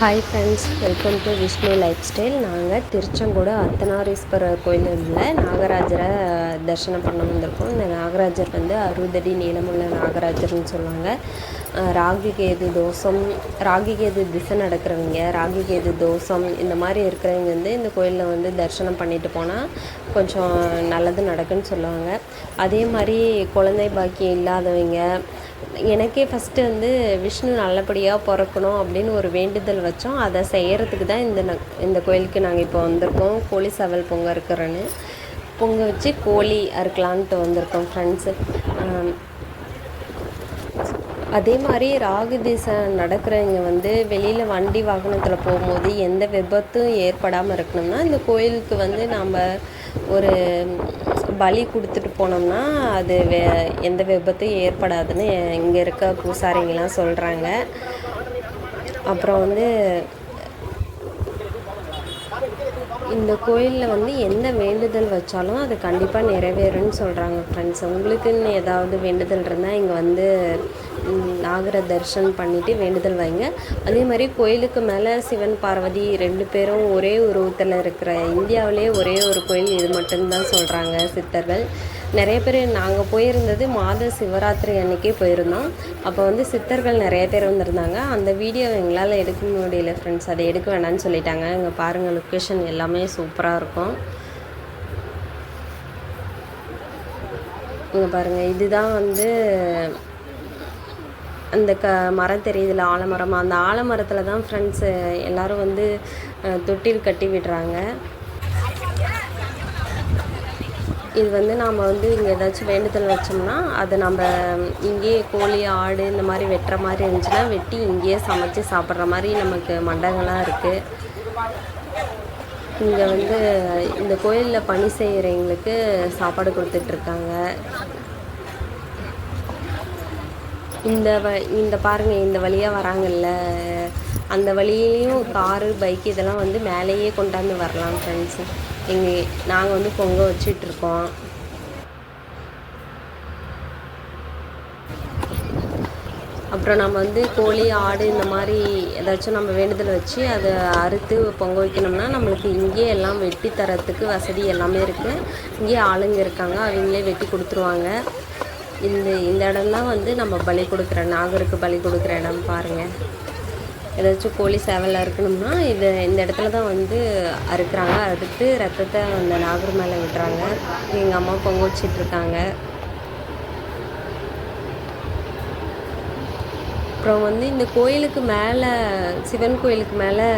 Hi friends welcome to Vishnu lifestyle நாங்கள் திருச்செங்கோடு அர்த்தநாரீஸ்வரர் கோயிலில் நாகராஜரை தரிசனம் பண்ண வந்திருக்கோம். இந்த நாகராஜர் வந்து அறுபதடி நீளமுள்ள நாகராஜர்னு சொல்லுவாங்க. ராகி கேது தோசம் ராகி கேது திசை நடக்கிறவங்க ராகி கேது தோசம் இந்த மாதிரி இருக்கிறவங்க வந்து இந்த கோயிலில் வந்து தரிசனம் பண்ணிட்டு போனால் கொஞ்சம் நல்லது நடக்குன்னு சொல்லுவாங்க. அதே மாதிரி குழந்தை பாக்கியம் இல்லாதவங்க எனக்கே ஃபஸ்ட்டு வந்து விஷ்ணு நல்லபடியாக பிறக்கணும் அப்படின்னு ஒரு வேண்டுதல் வச்சோம். அதை செய்கிறதுக்கு தான் இந்த ந- இந்த கோயிலுக்கு நாங்கள் இப்போ வந்திருக்கோம். கோழி சவல் பொங்க இருக்கிறேன்னு. பொங்க வச்சு கோழி அறுக்கலான்ட்டு வந்திருக்கோம் ஃப்ரெண்ட்ஸு அதே மாதிரி ராகு திசை நடக்கிறவங்க வந்து வெளியில் வண்டி வாகனத்தில் போகும்போது எந்த விபத்தும் ஏற்படாமல் இருக்கணும்னா இந்த கோயிலுக்கு வந்து நம்ம ஒரு பலி கொடுத்துட்டு போனோம்னா அது வே எந்த விபத்தும் ஏற்படாதுன்னு இங்கே இருக்க பூசாரிங்கெலாம் சொல்கிறாங்க அப்புறம் வந்து இந்த கோயிலில் வந்து எந்த வேண்டுதல் வச்சாலும் அது கண்டிப்பாக நிறைவேறும்னு சொல்கிறாங்க ஃப்ரெண்ட்ஸ் உங்களுக்குன்னு ஏதாவது வேண்டுதல் இருந்தால் இங்கே வந்து நாகர தரிசனம் பண்ணிவிட்டு வேண்டுதல் வைங்க. அதே மாதிரி கோயிலுக்கு மேலே சிவன் பார்வதி ரெண்டு பேரும் ஒரே உருவத்தில் இருக்கிற இந்தியாவிலே ஒரே ஒரு கோயில் இது மட்டும்தான் சொல்கிறாங்க சித்தர்கள். நிறைய பேர் நாங்கள் போயிருந்தது மாத சிவராத்திரி அன்னைக்கே போயிருந்தோம். அப்போ வந்து சித்தர்கள் நிறைய பேர் வந்திருந்தாங்க. அந்த வீடியோ எங்களால் எடுக்க முடியல ஃப்ரெண்ட்ஸ் அதை எடுக்க வேணாம்னு சொல்லிட்டாங்க. இங்கே பாருங்கள் லொக்கேஷன் எல்லாமே சூப்பராக இருக்கும். இங்கே பாருங்கள் இதுதான் வந்து அந்த க மரம் தெரியுதுல ஆலமரம்? அந்த ஆலமரத்தில் தான் ஃப்ரெண்ட்ஸு எல்லோரும் வந்து தொட்டில் கட்டி விடுறாங்க. இது வந்து நாம் வந்து இங்கே ஏதாச்சும் வேண்டுதல் வச்சோம்னா அதை நம்ம இங்கேயே கோழி ஆடு இந்த மாதிரி வெட்டுற மாதிரி இருந்துச்சுன்னா வெட்டி இங்கேயே சமைச்சு சாப்பிட்ற மாதிரி நமக்கு மண்டங்கள்லாம் இருக்குது இங்கே வந்து இந்த கோயிலில் பணி செய்கிறவங்களுக்கு சாப்பாடு கொடுத்துட்ருக்காங்க இந்த வ இந்த பாருங்க இந்த வழியாக வராங்கல்ல. அந்த வழியிலையும் காரு பைக் இதெல்லாம் வந்து மேலேயே கொண்டாந்து வரலாம் ஃப்ரெண்ட்ஸு எங்கள் நாங்கள் வந்து பொங்க வச்சிட்ருக்கோம். அப்புறம் நம்ம வந்து கோழி ஆடு இந்த மாதிரி ஏதாச்சும் நம்ம வேண்டுதல் வச்சு அதை அறுத்து பொங்க வைக்கணும்னா நம்மளுக்கு இங்கேயே எல்லாம் வெட்டி தரத்துக்கு வசதி எல்லாமே இருக்குது இங்கேயே ஆளுங்க இருக்காங்க அவங்களே வெட்டி கொடுத்துருவாங்க. இந்த இந்த இடம்லாம் வந்து நம்ம பலி கொடுக்குற நாகருக்கு பலி கொடுக்குற இடம் பாருங்கள் ஏதாச்சும் கோழி சேவலாக அறுக்கணும்னா இது இந்த இடத்துல தான் வந்து அறுக்கிறாங்க. அறுத்து ரத்தத்தை அந்த நாகர் மேலே விடுறாங்க. எங்கள் அம்மா பொங்க வச்சிட்ருக்காங்க. அப்புறம் வந்து இந்த கோயிலுக்கு மேலே சிவன் கோயிலுக்கு மேலே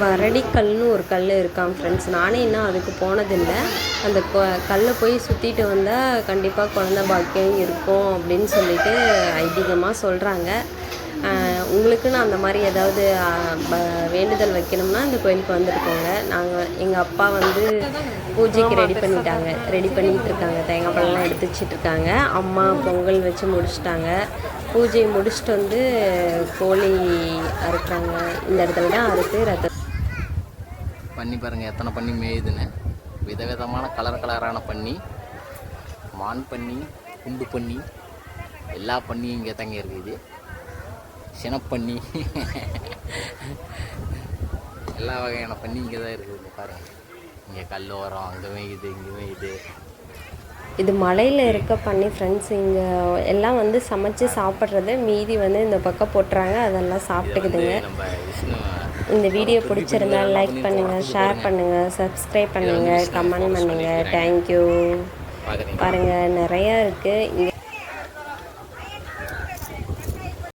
வரடிக்கல்னு ஒரு கல் இருக்காம் ஃப்ரெண்ட்ஸ் நானே இன்னும் அதுக்கு போனதில்லை. அந்த கொ- கல்லை போய் சுற்றிட்டு வந்தால் கண்டிப்பாக குழந்த பாக்கியம் இருக்கும் அப்படின்னு சொல்லிட்டு ஐதீகமாக சொல்கிறாங்க உங்களுக்குன்னு அந்த மாதிரி ஏதாவது வேண்டுதல் வைக்கணும்னா இந்த கோயிலுக்கு வந்துருக்கோங்க. நாங்கள் எங்கள் அப்பா வந்து பூஜைக்கு ரெடி பண்ணிட்டாங்க. ரெடி பண்ணிகிட்டு இருக்காங்க. தேங்காய் பழம்லாம் எடுத்து வச்சிட்ருக்காங்க அம்மா பொங்கல் வச்சு முடிச்சிட்டாங்க. பூஜையை முடிச்சுட்டு வந்து கோழி அறுக்கிறாங்க. இந்த இடத்துல தான் அறுத்து ரத்த பண்ணி பாருங்கள் எத்தனை பண்ணி மேயுதுன்னு. விதவிதமான கலர் கலரான பண்ணி மான் பண்ணி குண்டு பண்ணி எல்லா பண்ணியும் இங்கே தாங்க இருக்குது சினப்பண்ணி எல்லா வகையான பண்ணி இங்கே தான் இருக்குது பாருங்கள் இங்கே கல் ஓரம் அங்கே மேயுது இங்கே மேயுது. இது மலையில் இருக்க பண்ணி ஃப்ரெண்ட்ஸ் இங்கே எல்லாம் வந்து சமைச்சு சாப்பிட்றது மீதி வந்து இந்த பக்கம் போட்டுறாங்க. அதெல்லாம் சாப்பிட்டுக்குதுங்க. இந்த வீடியோ பிடிச்சிருந்தா லைக் பண்ணுங்கள் ஷேர் பண்ணுங்கள் சப்ஸ்கிரைப் பண்ணுங்கள் கமெண்ட் பண்ணுங்கள் தேங்க்யூ பாருங்கள் நிறையா இருக்குது இங்கே